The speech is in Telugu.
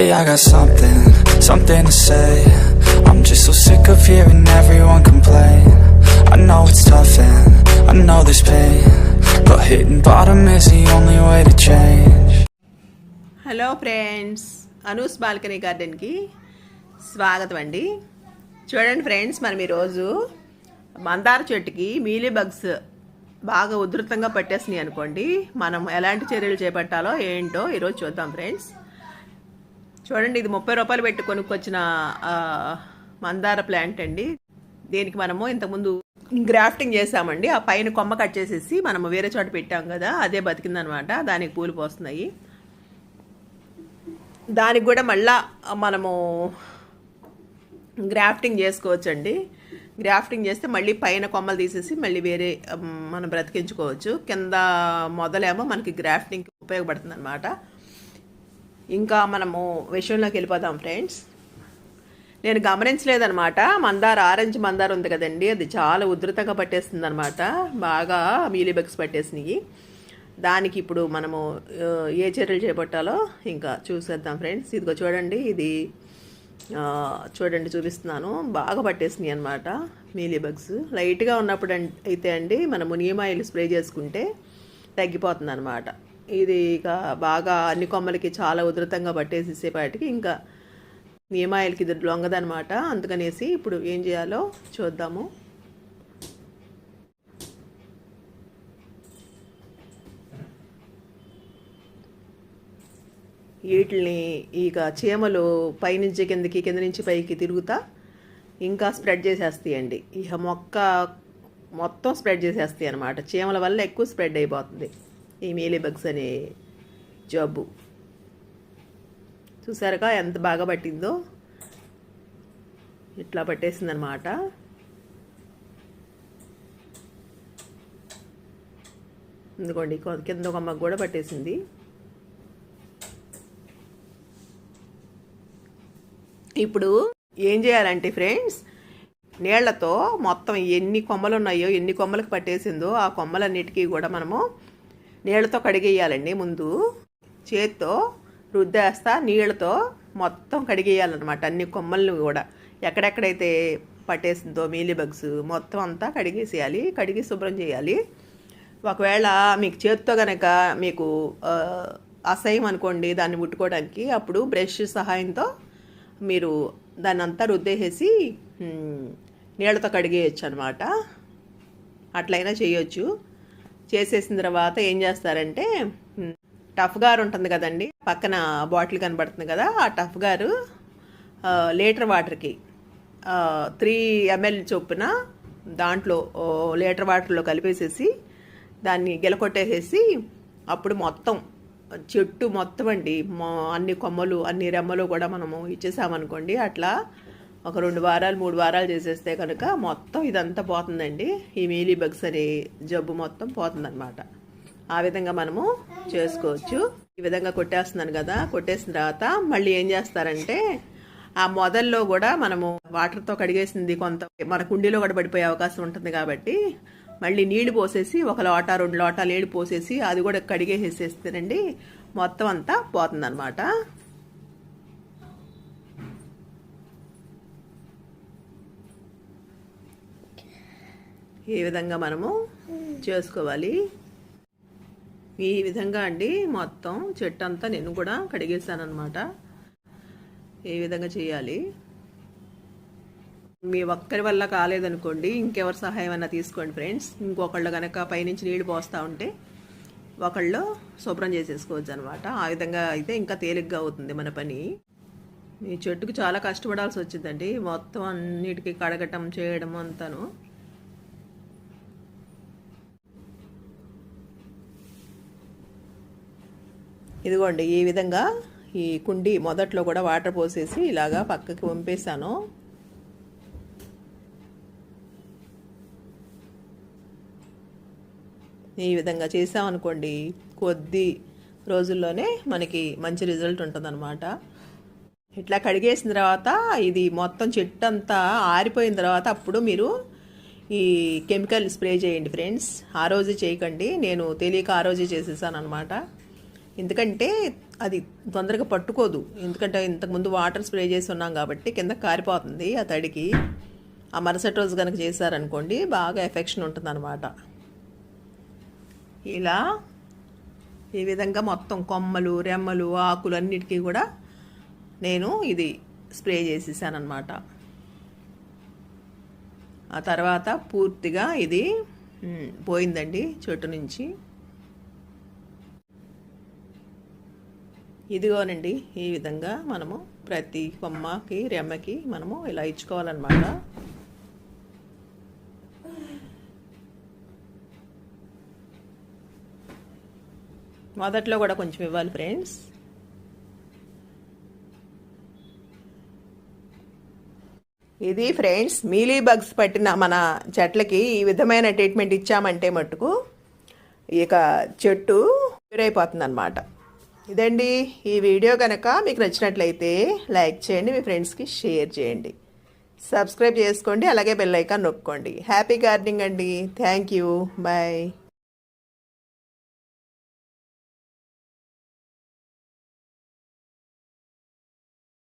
Hey, I got something, something to say. I'm just so sick of hearing everyone complain. I know it's tough and I know there's pain. But hitting bottom is the only way to change. Hello friends Anu's balcony గార్డెన్కి స్వాగతం అండి చూడండి ఫ్రెండ్స్ మనం ఈరోజు మందార చెట్టుకి మీలీ బగ్స్ బాగా ఉధృతంగా పట్టేసినాయి అనుకోండి మనం ఎలాంటి చర్యలు చేపట్టాలో ఏంటో ఈరోజు చూద్దాం ఫ్రెండ్స్ చూడండి ఇది ముప్పై రూపాయలు పెట్టి కొనుక్కొచ్చిన మందార ప్లాంట్ అండి. దీనికి మనము ఇంతకుముందు గ్రాఫ్టింగ్ చేసామండి ఆ పైన కొమ్మ కట్ చేసేసి మనము వేరే చోట పెట్టాం కదా అదే బతికిందనమాట. దానికి పూలు పోస్తున్నాయి. దానికి కూడా మళ్ళా మనము గ్రాఫ్టింగ్ చేసుకోవచ్చండి. గ్రాఫ్టింగ్ చేస్తే మళ్ళీ పైన కొమ్మలు తీసేసి మళ్ళీ వేరే మనం బ్రతికించుకోవచ్చు. కింద మొదలేమో మనకి గ్రాఫ్టింగ్ ఉపయోగపడుతుంది అనమాట ఇంకా మనము విషయంలోకి వెళ్ళిపోదాం ఫ్రెండ్స్ నేను గమనించలేదనమాట మందార ఆరెంజ్ మందార ఉంది కదండి. అది చాలా ఉధృతంగా పట్టేస్తుంది అనమాట బాగా మీలీబగ్స్ పట్టేసినాయి. దానికి ఇప్పుడు మనము ఏ చర్యలు చేపట్టాలో ఇంకా చూసేద్దాం ఫ్రెండ్స్ ఇదిగో చూడండి ఇది చూడండి చూపిస్తున్నాను. బాగా పట్టేసినాయి అనమాట మీలీబగ్స్ లైట్గా ఉన్నప్పుడు అయితే అండి మనము నీమ్ స్ప్రే చేసుకుంటే తగ్గిపోతుంది అనమాట ఇది ఇక బాగా అన్ని కొమ్మలకి చాలా ఉధృతంగా పట్టేసేసేపాటికి ఇంకా నియమాయిలకి ఇది లొంగదనమాట అందుకనేసి ఇప్పుడు ఏం చేయాలో చూద్దాము. వీటిని ఇక చీమలు పైనుంచి కిందకి కింద నుంచి పైకి తిరుగుతా ఇంకా స్ప్రెడ్ చేసేస్తాయండి. ఇక మొక్క మొత్తం స్ప్రెడ్ చేసేస్తాయి అనమాట చీమల వల్ల ఎక్కువ స్ప్రెడ్ అయిపోతుంది. ఈ మేలేబగ్స్ అనే జబ్బు చూసారుగా ఎంత బాగా పట్టిందో? ఇట్లా పట్టేసిందనమాట ఎందుకోండి కొ- కింద ఒక అమ్మకు కూడా పట్టేసింది. ఇప్పుడు ఏం చేయాలంటే ఫ్రెండ్స్ నీళ్ళతో మొత్తం ఎన్ని కొమ్మలు ఉన్నాయో ఎన్ని కొమ్మలకు పట్టేసిందో ఆ కొమ్మలన్నిటికీ కూడా మనము నీళ్ళతో కడిగేయాలండి ముందు. చేత్తో రుద్దేస్తా నీళ్ళతో మొత్తం కడిగేయాలన్నమాట అన్ని కొమ్మల్ని కూడా. ఎక్కడెక్కడైతే పట్టేసిందో మీలీ బగ్స్ మొత్తం అంతా కడిగేసేయాలి కడిగి శుభ్రం చేయాలి. ఒకవేళ మీకు చేత్తో కనుక మీకు అసహ్యం అనుకోండి దాన్ని ముట్టుకోవడానికి అప్పుడు బ్రష్ సహాయంతో మీరు దాన్ని అంతా రుద్దేసేసి నీళ్ళతో కడిగేయచ్చు అనమాట అట్లయినా చేయొచ్చు. చేసేసిన తర్వాత ఏం చేస్తారంటే టఫ్ గారు ఉంటుంది కదండి పక్కన బాటిల్ కనబడుతుంది కదా ఆ టఫ్ గారు లీటర్ వాటర్కి త్రీ ఎంఎల్ చొప్పున దాంట్లో లీటర్ వాటర్లో కలిపేసేసి దాన్ని గెలకొట్టేసేసి అప్పుడు మొత్తం చెట్టు మొత్తం అండి అన్ని కొమ్మలు అన్ని రెమ్మలు కూడా మనము ఇచ్చేసామనుకోండి అట్లా ఒక రెండు వారాలు మూడు వారాలు చేసేస్తే కనుక మొత్తం ఇదంతా పోతుందండి. ఈ మీలీ బగ్స్ అనే జబ్బు మొత్తం పోతుందన్నమాట. ఆ విధంగా మనము చేసుకోవచ్చు. ఈ విధంగా కొట్టేస్తున్నాను కదా కొట్టేసిన తర్వాత మళ్ళీ ఏం చేస్తారంటే ఆ మొదల్లో కూడా మనము వాటర్తో కడిగేసింది కొంత మన కుండీలో కూడా పడిపోయే అవకాశం ఉంటుంది కాబట్టి మళ్ళీ నీళ్ళు పోసేసి ఒక లోట రెండు లోటా నీళ్ళు పోసేసి అది కూడా కడిగేసేస్తేనండి మొత్తం అంతా పోతుందన్నమాట. ఈ విధంగా మనము చేసుకోవాలి? ఈ విధంగా అండి మొత్తం చెట్టు అంతా నేను కూడా కడిగేసాను అనమాట ఈ విధంగా చేయాలి? మీ ఒక్కరి వల్ల కాలేదనుకోండి ఇంకెవరి సహాయం అన్నా తీసుకోండి ఫ్రెండ్స్. ఇంకొకళ్ళు కనుక పైనుంచి నీళ్ళు పోస్తూ ఉంటే ఒకళ్ళు శుభ్రం చేసేసుకోవచ్చు అనమాట ఆ విధంగా అయితే ఇంకా తేలిగ్గా అవుతుంది మన పని. ఈ చెట్టుకు చాలా కష్టపడాల్సి వచ్చిందండి. మొత్తం అన్నిటికీ కడగటం చేయడం అంతాను. ఇదిగోండి ఈ విధంగా ఈ కుండి మొదట్లో కూడా వాటర్ పోసేసి ఇలాగా పక్కకి వంపేశాను. ఈ విధంగా చేసామనుకోండి కొద్ది రోజుల్లోనే మనకి మంచి రిజల్ట్ ఉంటుందన్నమాట. ఇట్లా కడిగేసిన తర్వాత ఇది మొత్తం చెట్టు అంతా ఆరిపోయిన తర్వాత అప్పుడు మీరు ఈ కెమికల్ స్ప్రే చేయండి ఫ్రెండ్స్. ఆ రోజు చేయకండి. నేను తెలియక ఆ రోజే చేసేసాను అనమాట ఎందుకంటే అది తొందరగా పట్టుకోదు. ఎందుకంటే ఇంతకుముందు వాటర్ స్ప్రే చేసి ఉన్నాం కాబట్టి కింద కారిపోతుంది ఆ తడికి. ఆ మరుసటి రోజు కనుక చేశారనుకోండి బాగా ఎఫెక్షన్ ఉంటుందన్నమాట. ఇలా ఈ విధంగా మొత్తం కొమ్మలు రెమ్మలు ఆకులు అన్నిటికీ కూడా నేను ఇది స్ప్రే చేసేసానమాట ఆ తర్వాత పూర్తిగా ఇది పోయిందండి చెట్టు నుంచి. ఇదిగోనండి ఈ విధంగా మనము ప్రతి కొమ్మకి రెమ్మకి మనము ఇలా ఇచ్చుకోవాలన్నమాట. మొదట్లో కూడా కొంచెం ఇవ్వాలి ఫ్రెండ్స్. ఇది ఫ్రెండ్స్ మీలీ బగ్స్ పట్టిన మన చెట్లకి ఈ విధమైన ట్రీట్మెంట్ ఇచ్చామంటే మట్టుకు ఇక చెట్టు అయిపోతుంది అనమాట ఇదండి. ఈ వీడియో కనుక మీకు నచ్చినట్లయితే లైక్ చేయండి మీ ఫ్రెండ్స్కి షేర్ చేయండి. సబ్స్క్రైబ్ చేసుకోండి అలాగే బెల్ ఐకాన్ హ్యాపీ గార్డెనింగ్ అండి. Thank you. బాయ్.